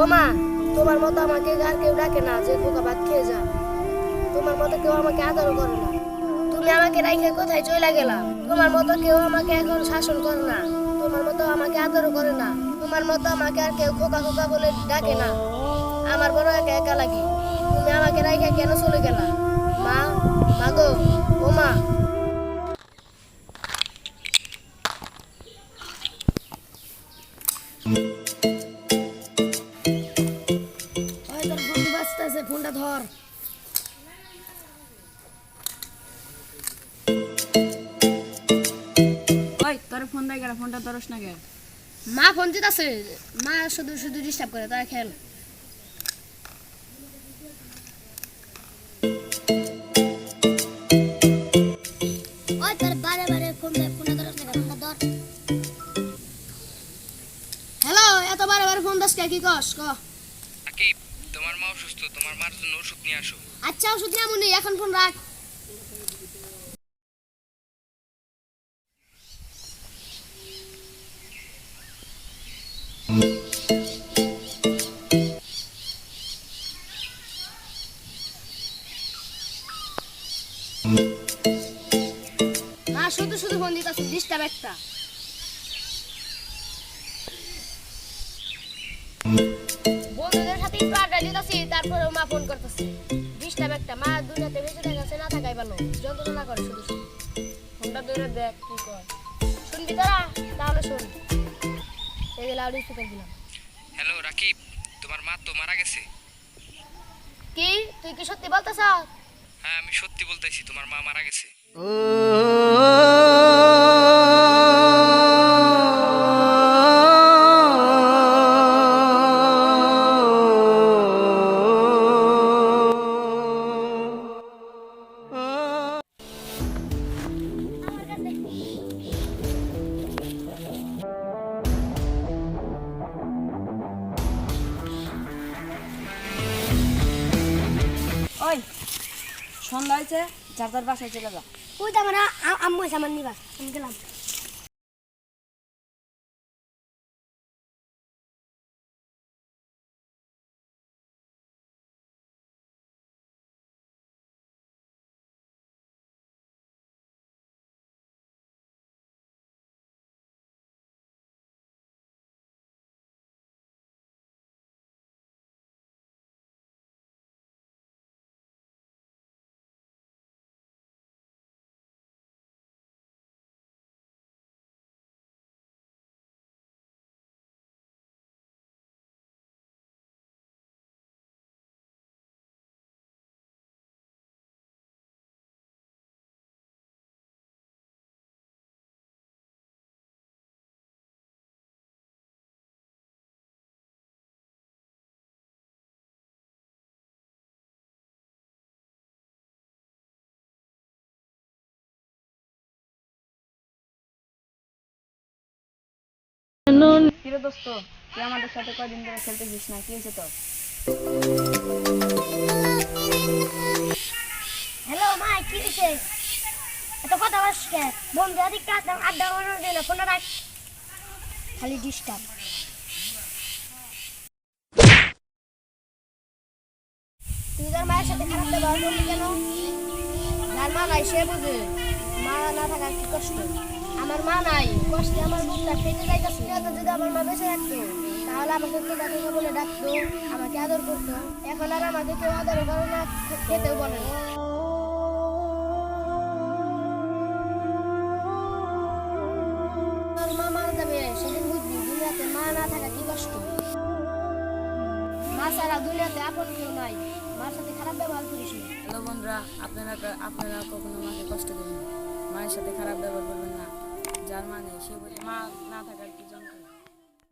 ও তোমার মতো আমাকে আর কেউ ডাকে না, যে খোকা ভাত খেয়ে যা তোমার মতো কেউ আমাকে আদর করে না। তুমি আমাকে রাইখে কোথায় চলে গেলা? তোমার মতো কেউ আমাকে এখন শাসন করে না। তোমার মতো আমাকে আদর করে না। তোমার মতো আমাকে আর কেউ খোকা খোকা বলে ডাকে না। আমার বড় একা একা লাগে। তুমি আমাকে রাইখে কেন চলে গেলা? মা মাগো ও মা। ওই বাঁচতেছে ফোনটা ধর। ওই তোর ফোন দেয় কেন? ফোনটা ধরস না কে মা ফোন দিতেছে মা শুধু শুধু ডিস্টার্ব করে খেল। ওই তোর বারে বারে ফোন ধরস না ধর। হ্যালো এত বারে বারে ফোন দাস কে? কি কস ক? অসুস্থ, তোমার মার জন্য ওষুধ নিয়ে আসো। আচ্ছা ওষুধ নিয়ে আমুনি এখন ফোন রাখ। শুধু শুধু ফোন দিতেছে ডিস্টার্ব একটা। বন্ধুদের সাথে একটু দিতেছি তারপরে মা ফোন করতেছে। ডিস্টার্ব একটা মা দুনিয়াতে বেঁচে থাকাছে না থাকাই ভালো। যন্ত্রণা করে শুধু শুধু ফোনটা ধরে দেখ কি কর। শুনবি তোরা? তাহলে শোন। এই যে লাউড স্পিকার দিলাম। হ্যালো রাকিব তোমার মা তো মারা গেছে? কি? তুই কি সত্যি বলতেছ? হ্যাঁ আমি সত্যি বলতেছি তোমার মা মারা গেছে। সন্ধ্যা হয়েছে, যার যার বাসায় চলে যাও। ওই তো আমার আম্মু আমার নিবাস। আমি গেলাম। কিরে দোস্ত তুই আমাদের সাথে কয়দিন ধরে খেলতেছিস না? কি হয়েছে তোর? হ্যালো মা কি দিছে এত কথা বলছ কে বন্ধু আদি আড্ডা আড্ডা মারার দিন ফোন রাখ। খালি ডিস্টার্ব তুই তোর মায়ের সাথে খারাপ ব্যবহার করলি কেন? যার মা নাই সে বুঝে। মা না থাকা কি কষ্ট? আমার মা নাই। কষ্টে আমার বুকটা ফেটে যাইতেছে। যদি আমার মা বেঁচে থাকতো, তাহলে আমাকে বলে ডাকতো, আমাকে আদর করতো। এখন আর আমাকে কেউ আদর করে না, খেতেও বলে না। মা মারা যাবে, সেদিন দুনিয়াতে মা না থাকা কি কষ্ট। মা ছাড়া দুনিয়াতে নাই। মার সাথে খারাপ ব্যবহার আপনারা আপনারা কখনো মাকে কষ্ট দেবেন মায়ের সাথে খারাপ ব্যবহার করবেন না। যার মানে সে বলে মা না থাকার